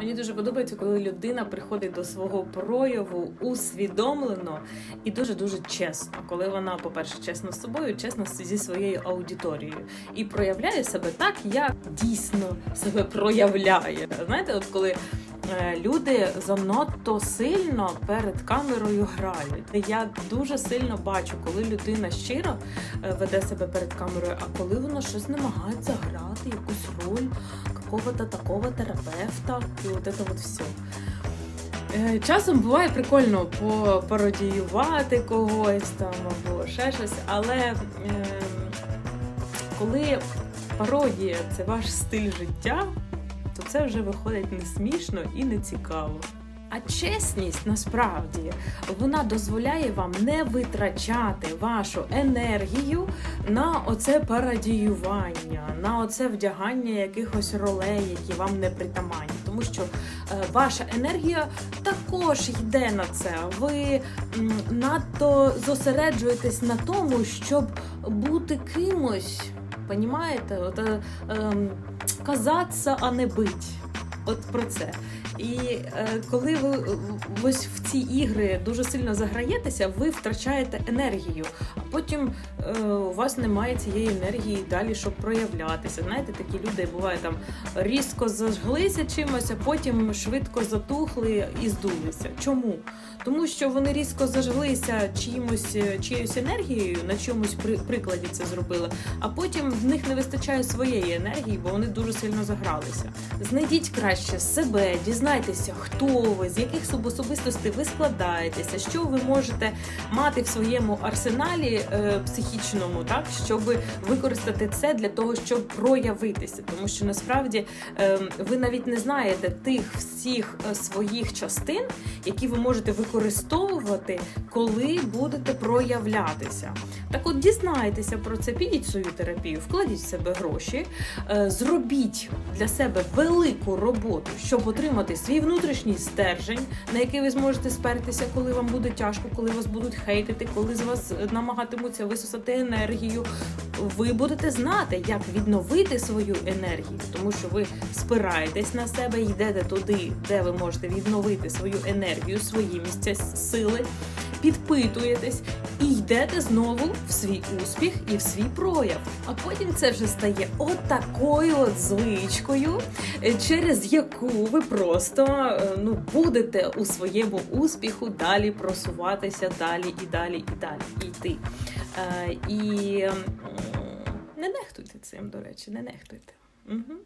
Мені дуже подобається, коли людина приходить до свого прояву усвідомлено і дуже дуже чесно. Коли вона, по-перше, чесна з собою, чесна зі своєю аудиторією і проявляє себе так, як дійсно себе проявляє. Знаєте, от коли. е, Люди занадто сильно перед камерою грають. Я дуже сильно бачу, коли людина щиро е, веде себе перед камерою, а коли вона щось намагається грати, якусь роль какого-то такого терапевта, і от це от все. Часом буває прикольно попародіювати когось там або ще щось, але е, коли пародія це ваш стиль життя, то це вже виходить не смішно і не цікаво. А чесність насправді вона дозволяє вам не витрачати вашу енергію на оце парадіювання, на оце вдягання якихось ролей, які вам не притаманні. Тому що е, ваша енергія також йде на це. Ви надто зосереджуєтесь на тому, щоб бути кимось. Понімаєте? От, е, ем, казаться, а не бить. От про це. І е, коли ви ось в ці ігри дуже сильно заграєтеся, ви втрачаєте енергію, а потім е, у вас немає цієї енергії далі, щоб проявлятися. Знаєте, такі люди буває там різко зажглися чимось, а потім швидко затухли і здулися. Чому? Тому що вони різко зажглися чимось, е, чиєюсь енергією, на чомусь при, прикладі це зробили, а потім в них не вистачає своєї енергії, бо вони дуже сильно загралися. Знайдіть краще себе, дізнайтеся, хто ви, з яких субособистостей ви складаєтеся, що ви можете мати в своєму арсеналі е, психічному, так щоб використати це для того, щоб проявитися. Тому що насправді е, ви навіть не знаєте тих всіх е, своїх частин, які ви можете використовувати, коли будете проявлятися. Так от дізнайтеся про це, підіть свою терапію, вкладіть в себе гроші, е, зробіть для себе велику роботу, щоб отримати свій внутрішній стержень, на який ви зможете спертися, коли вам буде тяжко, коли вас будуть хейтити, коли з вас е, намагатимуться висосати енергію. Ви будете знати, як відновити свою енергію, тому що ви спираєтесь на себе, йдете туди, де ви можете відновити свою енергію, свої місця сили, підпитуєтесь йдете знову в свій успіх і в свій прояв. А потім це вже стає отакою от звичкою, е, через яку ви просто е, ну, будете у своєму успіху далі просуватися, далі і далі і далі йти. Е, І не нехтуйте цим, до речі, не нехтуйте. Угу.